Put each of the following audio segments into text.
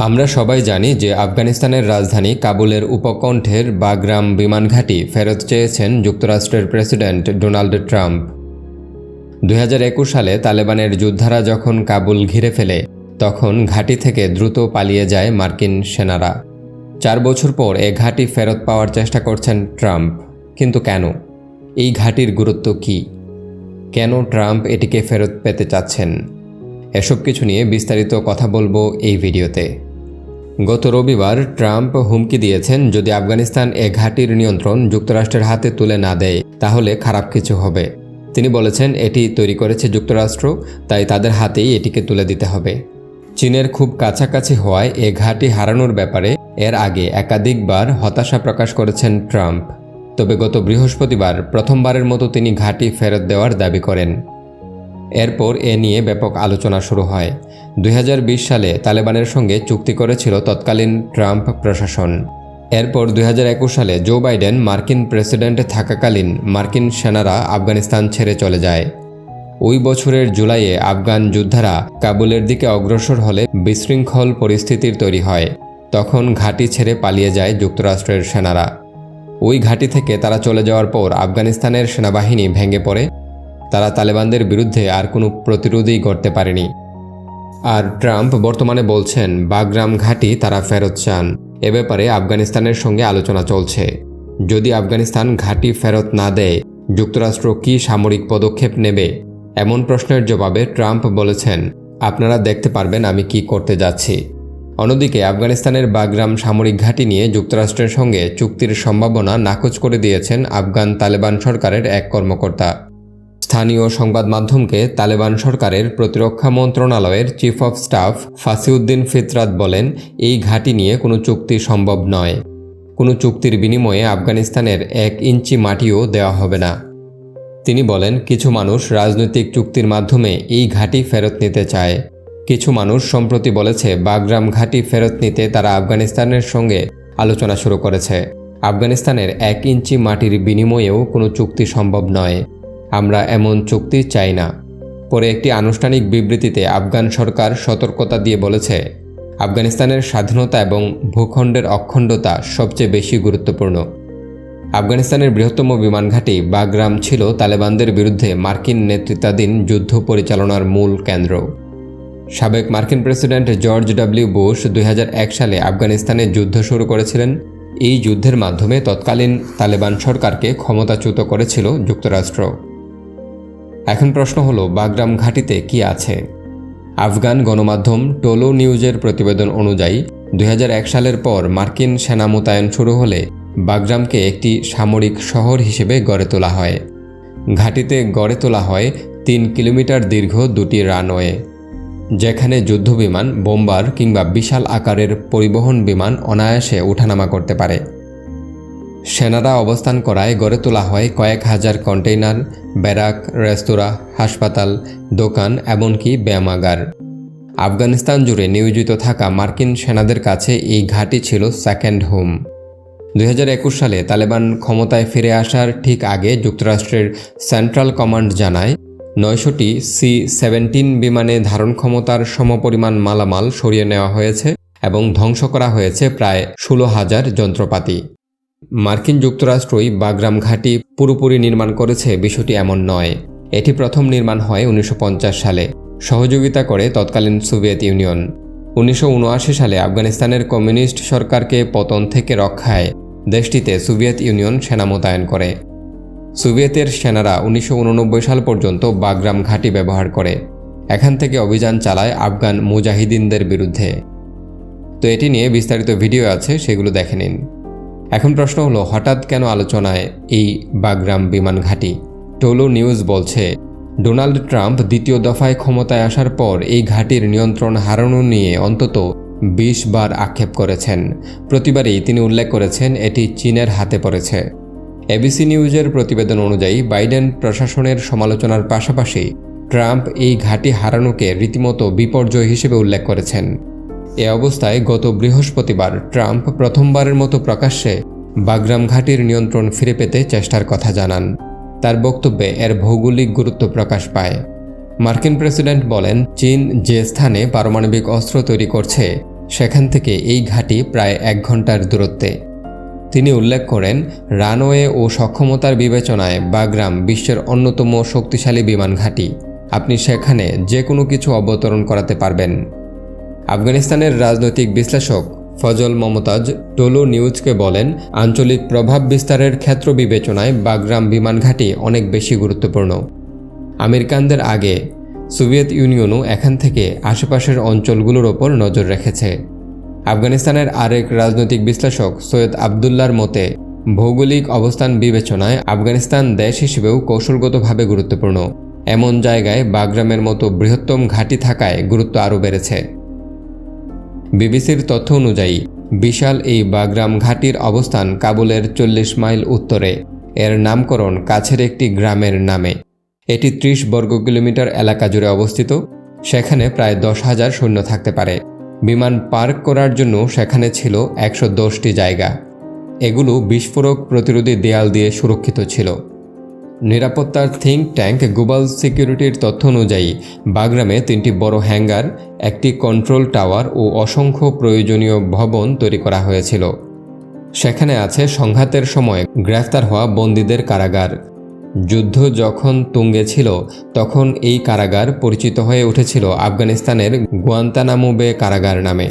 আমরা সবাই জানি যে আফগানিস্তানের রাজধানী কাবুলের উপকণ্ঠের বাগরাম বিমান ঘাঁটি ফেরত চেয়েছেন যুক্তরাষ্ট্রের প্রেসিডেন্ট ডোনাল্ড ট্রাম্প। দু হাজার একুশ সালে তালেবানের যোদ্ধারা যখন কাবুল ঘিরে ফেলে, তখন ঘাঁটি থেকে দ্রুত পালিয়ে যায় মার্কিন সেনারা। চার বছর পর এ ঘাঁটি ফেরত পাওয়ার চেষ্টা করছেন ট্রাম্প। কিন্তু কেন? এই ঘাঁটির গুরুত্ব কী? কেন ট্রাম্প এটিকে ফেরত পেতে চাচ্ছেন? এসব কিছু নিয়ে বিস্তারিত কথা বলব এই ভিডিওতে। গত রবিবার ট্রাম্প হুমকি দিয়েছেন যদি আফগানিস্তান এ ঘাঁটির নিয়ন্ত্রণ যুক্তরাষ্ট্রের হাতে তুলে না দেয়, তাহলে খারাপ কিছু হবে। তিনি বলেছেন, এটি তৈরি করেছে যুক্তরাষ্ট্র, তাই তাদের হাতেই এটিকে তুলে দিতে হবে। চীনের খুব কাছাকাছি হওয়ায় এ ঘাঁটি হারানোর ব্যাপারে এর আগে একাধিকবার হতাশা প্রকাশ করেছেন ট্রাম্প। তবে গত বৃহস্পতিবার প্রথমবারের মতো তিনি ঘাঁটি ফেরত দেওয়ার দাবি করেন। এরপর এ নিয়ে ব্যাপক আলোচনা শুরু হয়। দুই হাজার বিশ সালে তালেবানের সঙ্গে চুক্তি করেছিল তৎকালীন ট্রাম্প প্রশাসন। এরপর দুই হাজার একুশ সালে জো বাইডেন মার্কিন প্রেসিডেন্ট থাকাকালীন মার্কিন সেনারা আফগানিস্তান ছেড়ে চলে যায়। ওই বছরের জুলাইয়ে আফগান যোদ্ধারা কাবুলের দিকে অগ্রসর হলে বিশৃঙ্খল পরিস্থিতির তৈরি হয়। তখন ঘাঁটি ছেড়ে পালিয়ে যায় যুক্তরাষ্ট্রের সেনারা। ওই ঘাঁটি থেকে তারা চলে যাওয়ার পর আফগানিস্তানের সেনাবাহিনী ভেঙে পড়ে তারা তালেবানদের বিরুদ্ধে আর কোনো প্রতিরোধই করতে পারেনি। আর ট্রাম্প বর্তমানে বলছেন, বাগরাম ঘাঁটি তারা ফেরত চান। এ ব্যাপারে আফগানিস্তানের সঙ্গে আলোচনা চলছে। যদি আফগানিস্তান ঘাঁটি ফেরত না দেয়, যুক্তরাষ্ট্র কী সামরিক পদক্ষেপ নেবে? এমন প্রশ্নের জবাবে ট্রাম্প বলেছেন, আপনারা দেখতে পারবেন আমি কি করতে যাচ্ছি। অন্যদিকে আফগানিস্তানের বাগরাম সামরিক ঘাঁটি নিয়ে যুক্তরাষ্ট্রের সঙ্গে চুক্তির সম্ভাবনা নাকচ করে দিয়েছেন আফগান তালেবান সরকারের এক কর্মকর্তা। স্থানীয় সংবাদ মাধ্যমকে তালেবান সরকারের প্রতিরক্ষা মন্ত্রণালয়ের chief of staff Fasihuddin Fitrat বলেন, এই ঘাঁটি নিয়ে কোনো চুক্তি সম্ভব নয়। কোনো চুক্তির বিনিময়ে আফগানিস্তানের এক ইঞ্চি মাটিও দেওয়া হবে না। তিনি বলেন, কিছু মানুষ রাজনৈতিক চুক্তির মাধ্যমে এই ঘাঁটি ফেরত নিতে চায়। কিছু মানুষ সম্প্রতি বলেছে, বাগরাম ঘাঁটি ফেরত নিতে তারা আফগানিস্তানের সঙ্গে আলোচনা শুরু করেছে। আফগানিস্তানের এক ইঞ্চি মাটির বিনিময়েও কোনো চুক্তি সম্ভব নয়। আমরা এমন চুক্তি চাই না। পরে একটি আনুষ্ঠানিক বিবৃতিতে আফগান সরকার সতর্কতা দিয়ে বলেছে, আফগানিস্তানের স্বাধীনতা এবং ভূখণ্ডের অখণ্ডতা সবচেয়ে বেশি গুরুত্বপূর্ণ। আফগানিস্তানের বৃহত্তম বিমান ঘাঁটি বাগরাম ছিল তালেবানদের বিরুদ্ধে মার্কিন নেতৃত্বাধীন যুদ্ধ পরিচালনার মূল কেন্দ্র। সাবেক মার্কিন প্রেসিডেন্ট জর্জ ডব্লিউ বুশ দুই হাজার এক সালে আফগানিস্তানে যুদ্ধ শুরু করেছিলেন। এই যুদ্ধের মাধ্যমে তৎকালীন তালেবান সরকারকে ক্ষমতাচ্যুত করেছিল যুক্তরাষ্ট্র। এখন প্রশ্ন হলো, বাগরাম ঘাঁটিতে কি আছে? আফগান গণমাধ্যম টোলো নিউজের প্রতিবেদন অনুযায়ী দু হাজার এক সালের পর মার্কিন সেনা মোতায়েন শুরু হলে বাগরামকে একটি সামরিক শহর হিসেবে গড়ে তোলা হয়। ঘাঁটিতে গড়ে তোলা হয় তিন কিলোমিটার দীর্ঘ দুটি রানওয়ে, যেখানে যুদ্ধবিমান, বোম্বার কিংবা বিশাল আকারের পরিবহন বিমান অনায়াসে ওঠানামা করতে পারে। সেনারা অবস্থান করায় গড়ে তোলা হয় কয়েক হাজার কন্টেইনার, ব্যারাক, রেস্তোরাঁ, হাসপাতাল, দোকান এমনকি ব্যায়ামাগার। আফগানিস্তান জুড়ে নিয়োজিত থাকা মার্কিন সেনাদের কাছে এই ঘাঁটি ছিল সেকেন্ড হোম দু হাজার একুশ সালে তালেবান ক্ষমতায় ফিরে আসার ঠিক আগে যুক্তরাষ্ট্রের সেন্ট্রাল কমান্ড জানায়, নয়শোটি সি সেভেন্টিন বিমানে ধারণ ক্ষমতার সমপরিমাণ মালামাল সরিয়ে নেওয়া হয়েছে এবং ধ্বংস করা হয়েছে প্রায় ষোলো হাজার যন্ত্রপাতি। মার্কিন যুক্তরাষ্ট্রই বাগরাম ঘাঁটি পুরোপুরি নির্মাণ করেছে, বিষয়টি এমন নয়। এটি প্রথম নির্মাণ হয় উনিশশো পঞ্চাশ সালে। সহযোগিতা করে তৎকালীন সোভিয়েত ইউনিয়ন। উনিশশো উনআশি সালে আফগানিস্তানের কমিউনিস্ট সরকারকে পতন থেকে রক্ষায় দেশটিতে সোভিয়েত ইউনিয়ন সেনা মোতায়েন করে। সোভিয়েতের সেনারা উনিশশো উননব্বই সাল পর্যন্ত বাগরাম ঘাঁটি ব্যবহার করে। এখান থেকে অভিযান চালায় আফগান মুজাহিদিনদের বিরুদ্ধে। তো এটি নিয়ে বিস্তারিত ভিডিও আছে, সেগুলো দেখে নিন। এখন প্রশ্ন হলো, হঠাৎ কেন আলোচনায় এই বাগরাম বিমান ঘাঁটি? টোলো নিউজ বলছে, ডোনাল্ড ট্রাম্প দ্বিতীয় দফায় ক্ষমতায় আসার পর এই ঘাঁটির নিয়ন্ত্রণ হারানো নিয়ে অন্তত বিশ বার আক্ষেপ করেছেন। প্রতিবারই তিনি উল্লেখ করেছেন, এটি চীনের হাতে পড়েছে। এবিসি নিউজের প্রতিবেদন অনুযায়ী, বাইডেন প্রশাসনের সমালোচনার পাশাপাশি ট্রাম্প এই ঘাঁটি হারানোকে রীতিমতো বিপর্যয় হিসেবে উল্লেখ করেছেন। এ অবস্থায় গত বৃহস্পতিবার ট্রাম্প প্রথমবারের মতো প্রকাশ্যে বাগরাম ঘাটির নিয়ন্ত্রণ ফিরে পেতে চেষ্টার কথা জানান। তার বক্তব্যে এর ভৌগোলিক গুরুত্ব প্রকাশ পায়। মার্কিন প্রেসিডেন্ট বলেন, চীন যে স্থানে পারমাণবিক অস্ত্র তৈরি করছে, সেখান থেকে এই ঘাঁটি প্রায় এক ঘণ্টার দূরত্বে। তিনি উল্লেখ করেন, রানওয়ে ও সক্ষমতার বিবেচনায় বাগরাম বিশ্বের অন্যতম শক্তিশালী বিমান ঘাঁটি। আপনি সেখানে যে কোনো কিছু অবতরণ করাতে পারবেন। আফগানিস্তানের রাজনৈতিক বিশ্লেষক ফজল মমতাজ টোলো নিউজকে বলেন, আঞ্চলিক প্রভাব বিস্তারের ক্ষেত্র বিবেচনায় বাগরাম বিমান ঘাঁটি অনেক বেশি গুরুত্বপূর্ণ। আমেরিকানদের আগে সোভিয়েত ইউনিয়নও এখান থেকে আশেপাশের অঞ্চলগুলোর ওপর নজর রেখেছে। আফগানিস্তানের আরেক রাজনৈতিক বিশ্লেষক সৈয়দ আবদুল্লার মতে, ভৌগোলিক অবস্থান বিবেচনায় আফগানিস্তান দেশ হিসেবেও কৌশলগতভাবে গুরুত্বপূর্ণ। এমন জায়গায় বাগরামের মতো বৃহত্তম ঘাঁটি থাকায় গুরুত্ব আরও বেড়েছে। বিবিসির তথ্য অনুযায়ী, বিশাল এই বাগরাম ঘাঁটির অবস্থান কাবুলের চল্লিশ মাইল উত্তরে। এর নামকরণ কাছের একটি গ্রামের নামে। এটি ত্রিশ বর্গ কিলোমিটার এলাকা জুড়ে অবস্থিত। সেখানে প্রায় দশ হাজার সৈন্য থাকতে পারে। বিমান পার্ক করার জন্য সেখানে ছিল একশো দশটি জায়গা। এগুলো বিস্ফোরক প্রতিরোধী দেয়াল দিয়ে সুরক্ষিত ছিল। নিরাপত্তার থিঙ্ক ট্যাঙ্ক গ্লোবাল সিকিউরিটির তথ্য অনুযায়ী, বাগরামে তিনটি বড় হ্যাঙ্গার, একটি কন্ট্রোল টাওয়ার ও অসংখ্য প্রয়োজনীয় ভবন তৈরি করা হয়েছিল। সেখানে আছে সংঘাতের সময় গ্রেফতার হওয়া বন্দীদের কারাগার। যুদ্ধ যখন তুঙ্গে ছিল তখন এই কারাগার পরিচিত হয়ে উঠেছিল আফগানিস্তানের গুয়ান্তানামুবে কারাগার নামে।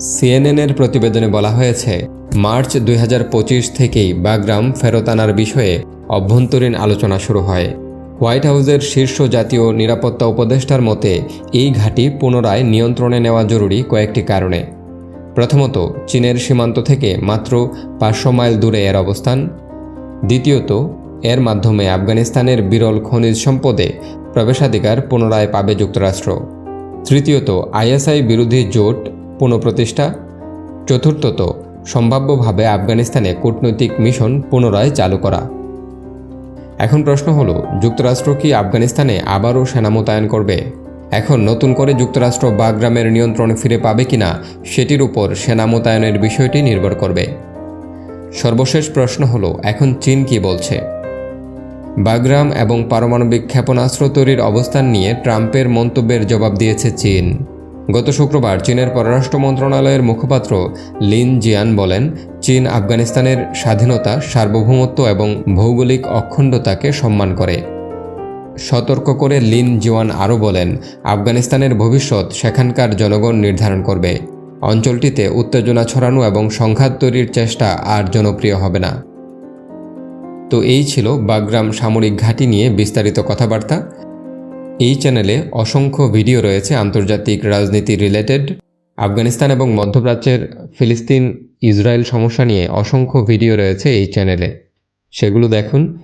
সিএনএনের প্রতিবেদনে বলা হয়েছে, মার্চ দুই হাজার পঁচিশ থেকেই বাগরাম ফেরত আনার বিষয়ে অভ্যন্তরীণ আলোচনা শুরু হয়। হোয়াইট হাউসের শীর্ষ জাতীয় নিরাপত্তা উপদেষ্টার মতে, এই ঘাঁটি পুনরায় নিয়ন্ত্রণে নেওয়া জরুরি কয়েকটি কারণে। প্রথমত, চীনের সীমান্ত থেকে মাত্র পাঁচশো মাইল দূরে এর অবস্থান। দ্বিতীয়ত, এর মাধ্যমে আফগানিস্তানের বিরল খনিজ সম্পদে প্রবেশাধিকার পুনরায় পাবে যুক্তরাষ্ট্র। তৃতীয়ত, আইএসআই বিরোধী জোট পুনঃপ্রতিষ্ঠা। চতুর্থত, সম্ভাব্যভাবে আফগানিস্তানে কূটনৈতিক মিশন পুনরায় চালু করা। এখন প্রশ্ন হলো, যুক্তরাষ্ট্র কি আফগানিস্তানে আবারও সেনা মোতায়েন করবে? এখন নতুন করে যুক্তরাষ্ট্র বাগরামের নিয়ন্ত্রণ ফিরে পাবে কিনা, সেটির উপর সেনা মোতায়েনের বিষয়টি নির্ভর করবে। সর্বশেষ প্রশ্ন হলো, এখন চীন কি বলছে? বাগরাম এবং পারমাণবিক ক্ষেপণাস্ত্র তৈরির অবস্থান নিয়ে ট্রাম্পের মন্তব্যের জবাব দিয়েছে চীন। গত শুক্রবার চীনের পররাষ্ট্র মন্ত্রণালয়ের মুখপাত্র লিন জিয়ান বলেন, চীন আফগানিস্তানের স্বাধীনতা, সার্বভৌমত্ব এবং ভৌগোলিক অখণ্ডতাকে সম্মান করে। সতর্ক করে লিন জিওয়ান আরও বলেন, আফগানিস্তানের ভবিষ্যৎ সেখানকার জনগণ নির্ধারণ করবে। অঞ্চলটিতে উত্তেজনা ছড়ানো এবং সংঘাত তৈরির চেষ্টা আর জনপ্রিয় হবে না। তো এই ছিল বাগরাম সামরিক ঘাঁটি নিয়ে বিস্তারিত কথাবার্তা। এই চ্যানেলে অসংখ্য ভিডিও রয়েছে আন্তর্জাতিক রাজনীতি রিলেটেড আফগানিস্তান এবং মধ্যপ্রাচ্যের ফিলিস্তিন, ইসরায়েল সমস্যা নিয়ে অসংখ্য ভিডিও রয়েছে এই চ্যানেলে। সেগুলো দেখুন।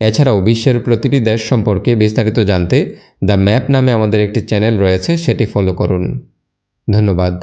এছাড়াও বিশ্বের প্রতিটি দেশ সম্পর্কে বিস্তারিত জানতে দ্য ম্যাপ নামে আমাদের একটি চ্যানেল রয়েছে, সেটি ফলো করুন। ধন্যবাদ।